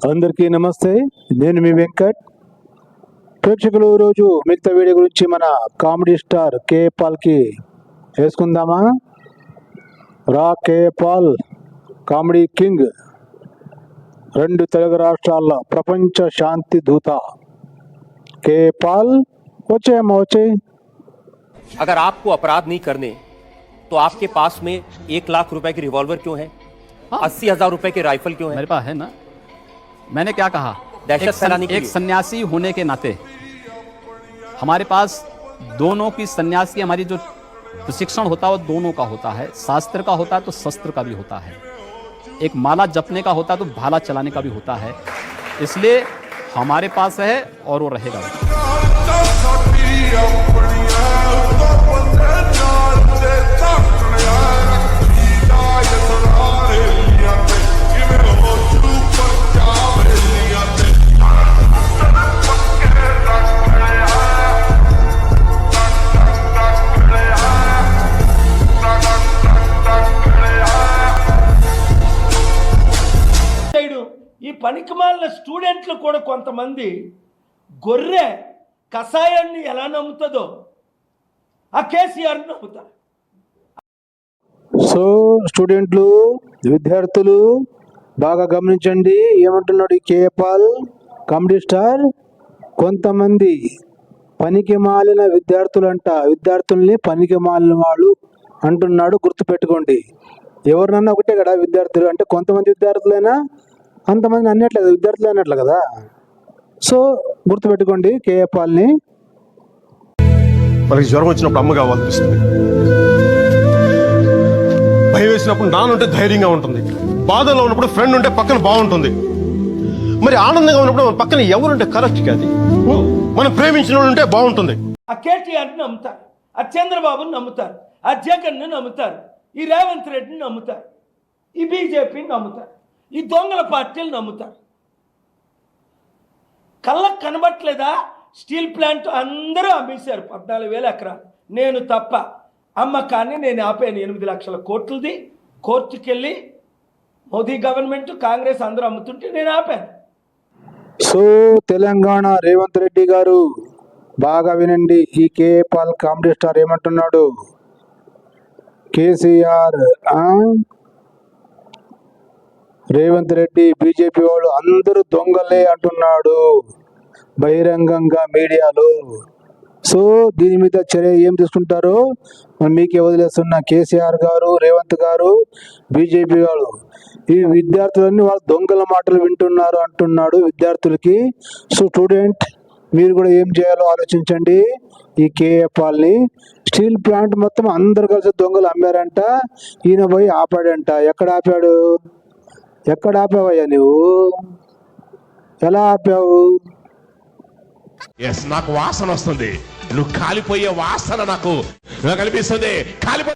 అందరికీ నమస్తే నేను మీ వెంకట్ ప్రేక్షకులు ఈరోజు మిగతా వీడియో గురించి మన కామెడీ స్టార్ కే పాల్కి వేసుకుందామా రా కే పాల్ కామెడీ కింగ్ రెండు తెలుగు రాష్ట్రాల్లో ప్రపంచ శాంతి దూత కే పాల్ వచ్చేయమ్మా వచ్చేయి अगर आपको अपराध नहीं करने तो आपके पास में एक लाख रुपए की रिवॉल्वर क्यों है अस्सी हजार रुपए के राइफल क्यों है मेरे पास है ना मैंने क्या कहा? दहशत एक, सन, फैलाने एक सन्यासी होने के नाते हमारे पास दोनों की सन्यास की हमारी जो प्रशिक्षण होता है वो दोनों का होता है। शास्त्र का होता है तो शस्त्र का भी होता है। एक माला जपने का होता है तो भाला चलाने का भी होता है। इसलिए हमारे पास है और वो रहेगा। పనికిమాలిన స్టూడెంట్లు కూడా కొంతమంది గొర్రె కషాయాన్ని ఎలా నమ్ముతుందో ఆ కేసీఆర్ నమ్ముతారు. సో స్టూడెంట్లు విద్యార్థులు బాగా గమనించండి. ఏమంటున్నాడు కేపాల్ కామెడీ స్టార్? కొంతమంది పనికి మాలిన విద్యార్థులంట విద్యార్థుల్ని పనికి మాలిన వాళ్ళు అంటున్నాడు గుర్తుపెట్టుకోండి. ఎవరినన్నా ఒకటే కదా విద్యార్థులు? అంటే కొంతమంది విద్యార్థులైనా అంతమంది అన్నట్లే కదా విద్యార్థులు అన్నట్లు కదా? సో గుర్తుపెట్టుకోండి కేఏపాల్ని మనకి జ్వరం వచ్చినప్పుడు అమ్మ కావాలనిపిస్తుంది. భయం వేసినప్పుడు నాన్న ఉంటే ధైర్యంగా ఉంటుంది. బాధలో ఉన్నప్పుడు ఫ్రెండ్ ఉంటే పక్కన బాగుంటుంది. మరి ఆనందంగా ఉన్నప్పుడు మన పక్కన ఎవరుంటే కరెక్ట్ కాదు మనం ప్రేమించిన వాళ్ళు ఉంటే బాగుంటుంది. ఆ కేటీఆర్ని నమ్ముతారు ఆ చంద్రబాబుని నమ్ముతారు ఆ జగన్ను నమ్ముతారు ఈ రేవంత్ రెడ్డిని నమ్ముతారు ఈ బీజేపీని నమ్ముతారు. ఈ దొంగల పార్టీలు నమ్ముతారు. కళ్ళకు కనబట్టలేదా? స్టీల్ ప్లాంట్ అందరూ అమ్మేశారు పద్నాలుగు వేల ఎకరాలు. నేను తప్ప. అమ్మకాన్ని నేను ఆపాను ఎనిమిది లక్షల కోట్లది. కోర్టుకెళ్ళి మోదీ గవర్నమెంట్ కాంగ్రెస్ అందరూ అమ్ముతుంటే నేను ఆపాను. సో తెలంగాణ రేవంత్ రెడ్డి గారు బాగా వినండి. ఈ కేపాల్ కామెడీ స్టార్ ఏమంటున్నాడు? కేసీఆర్ రేవంత్ రెడ్డి బీజేపీ వాళ్ళు అందరూ దొంగలే అంటున్నాడు. బహిరంగంగా మీడియాలో. సో దీని మీద చర్య ఏం తీసుకుంటారో మీకే వదిలేస్తున్న కేసీఆర్ గారు రేవంత్ గారు బీజేపీ గారు ఈ విద్యార్థులన్నీ వాళ్ళు దొంగల మాటలు వింటున్నారు అంటున్నాడు విద్యార్థులకి. సో స్టూడెంట్ మీరు కూడా ఏం చేయాలో ఆలోచించండి. ఈ కేఏపాల్ని స్టీల్ ప్లాంట్ మొత్తం అందరు కలిసి దొంగలు అమ్మారంట. ఈయన పోయి ఆపాడంట. ఎక్కడ ఆపాడు? ఎక్కడ ఆపావయ్యా నువ్వు ఎలా ఆపావు? ఎస్ నాకు వాసన వస్తుంది. నువ్వు కాలిపోయే వాసన నాకు నాకు అనిపిస్తుంది కాలిపో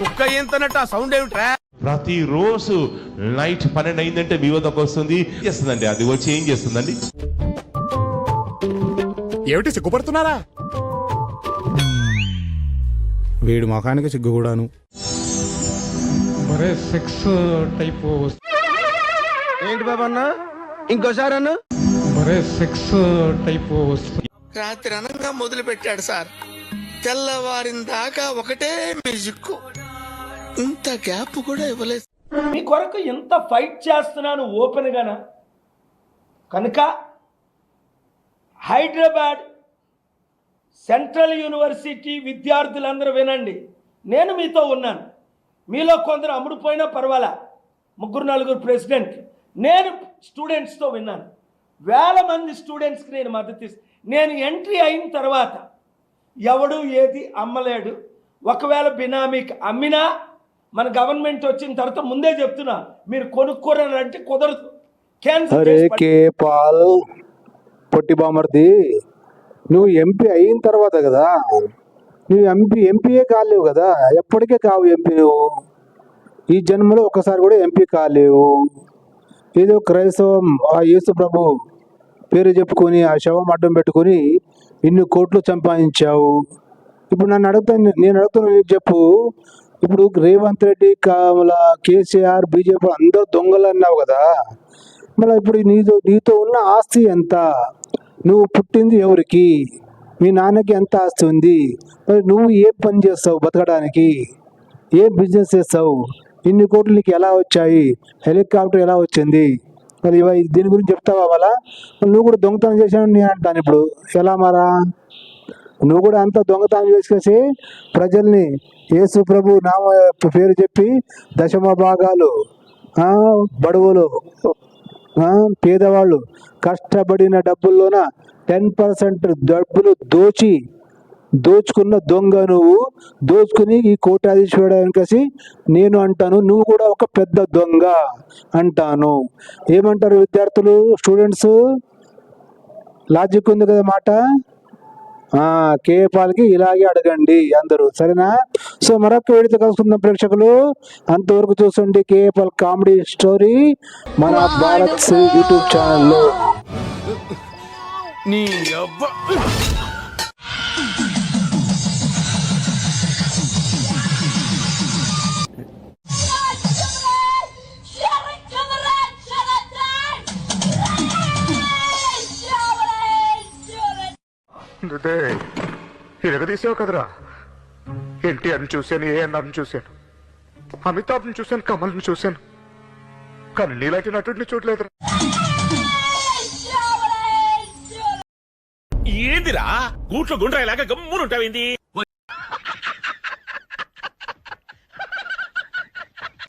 కుక్క ఏంతనట్టు ఆ సౌండ్ ఏమిట్రా? ప్రతిరోజు నైట్ పన్నెండు అయిందంటే మీ వద్దకు వస్తుంది. చేస్తుందండి? అది వచ్చి ఏం చేస్తుందండి? ఏమిటి సిగ్గుపడుతున్నారా? వీడి ముఖానికి సిగ్గు కూడాను. సెక్స్ టైప్ ఏంటి బాబా అన్న? ఇంకోసారి అన్న? రాత్రి అనంగా మొదలు పెట్టాడు సార్. తెల్లవారిన దాకా ఒకటే మ్యూజిక్ ఇంత గ్యాప్ కూడా ఇవ్వలేదు. మీ కొరకు ఎంత ఫైట్ చేస్తున్నాను ఓపెన్గానా? కనుక హైదరాబాద్ సెంట్రల్ యూనివర్సిటీ విద్యార్థులందరూ వినండి. నేను మీతో ఉన్నాను. మీలో కొందరు అమ్ముడుపోయినా పర్వాలా? ముగ్గురు నలుగురు ప్రెసిడెంట్ నేను స్టూడెంట్స్తో విన్నాను. వేల మంది స్టూడెంట్స్కి నేను మద్దతు నేను ఎంట్రీ అయిన తర్వాత ఎవడు ఏది అమ్మలేడు. ఒకవేళ బినామీకి అమ్మినా మన గవర్నమెంట్ వచ్చిన తర్వాత ముందే చెప్తున్నా మీరు కొనుక్కోరంటే కుదరదు. క్యాన్సిల్ అరే చేసి పట్టు- కే పాల్. పొట్టి బామర్ది. నువ్వు ఎంపీ అయిన తర్వాత కదా నువ్వు ఎంపీ ఎంపీయే కాలేవు కదా ఎప్పటికే కావు ఎంపీ నువ్వు. ఈ జన్మలో ఒక్కసారి కూడా ఎంపీ కాలేవు ఏదో క్రైస్తవం ఆ యేసు ప్రభు పేరు చెప్పుకొని ఆ శవం అడ్డం పెట్టుకొని ఇన్ని కోట్లు సంపాదించావు. ఇప్పుడు నన్ను అడుగుతాను నేను అడుగుతాను నీకు చెప్పు. ఇప్పుడు రేవంత్ రెడ్డి కావాల కేసీఆర్ బీజేపీ అందరూ దొంగలు అన్నావు కదా. మళ్ళీ ఇప్పుడు నీతో నీతో ఉన్న ఆస్తి ఎంత? నువ్వు పుట్టింది ఎవరికి? మీ నాన్నకి ఎంత ఆస్తి ఉంది? మరి నువ్వు ఏ పని చేస్తావు బతకడానికి? ఏ బిజినెస్ చేస్తావు? ఇన్ని కోట్లు నీకు ఎలా వచ్చాయి? హెలికాప్టర్ ఎలా వచ్చింది? మరి ఇవ దీని గురించి చెప్తావా వాళ్ళ నువ్వు కూడా దొంగతనం చేశాను నేను అంటాను ఇప్పుడు. ఎలా మారా? నువ్వు కూడా అంత దొంగతనం చేసుకేసి ప్రజల్ని యేసు ప్రభు నామ పేరు చెప్పి దశమ భాగాలు బడుగులు పేదవాళ్ళు కష్టపడిన డబ్బుల్లోన టెన్ పర్సెంట్ డబ్బులు దోచి దోచుకున్న దొంగ నువ్వు. దోచుకుని ఈ కోటాధీశ్వరానికసి నేను అంటాను నువ్వు కూడా ఒక పెద్ద దొంగ అంటాను. ఏమంటారు విద్యార్థులు స్టూడెంట్స్? లాజిక్ ఉంది కదా మాట? కేపాల్కి ఇలాగే అడగండి అందరూ. సరేనా? సో మరొక వీడితో కలుసుకుందాం ప్రేక్షకులు. అంతవరకు చూసండి కేపాల్ కామెడీ స్టోరీ మన భారత్ శ్రీ యూట్యూబ్ ఛానల్లో. నీ అబ్బా ఎరగదీసావు కదరా ఎన్టీఆర్ని చూశాను ఏఎన్ఆర్ని చూశాను అమితాబ్ని చూశాను కమల్ని చూశాను కానీ నీలాంటి నటుడిని చూడలేదురా ఏందిరా గూట్లో గుండ్రాయిలాగా గమ్మునుంటావింది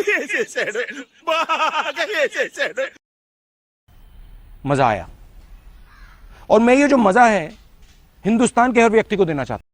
వేసేసాడు బాగా వేసేసాడు मज़ा आया और मैं ये जो मज़ा है हिंदुस्तान के हर व्यक्ति को देना चाहता हूँ।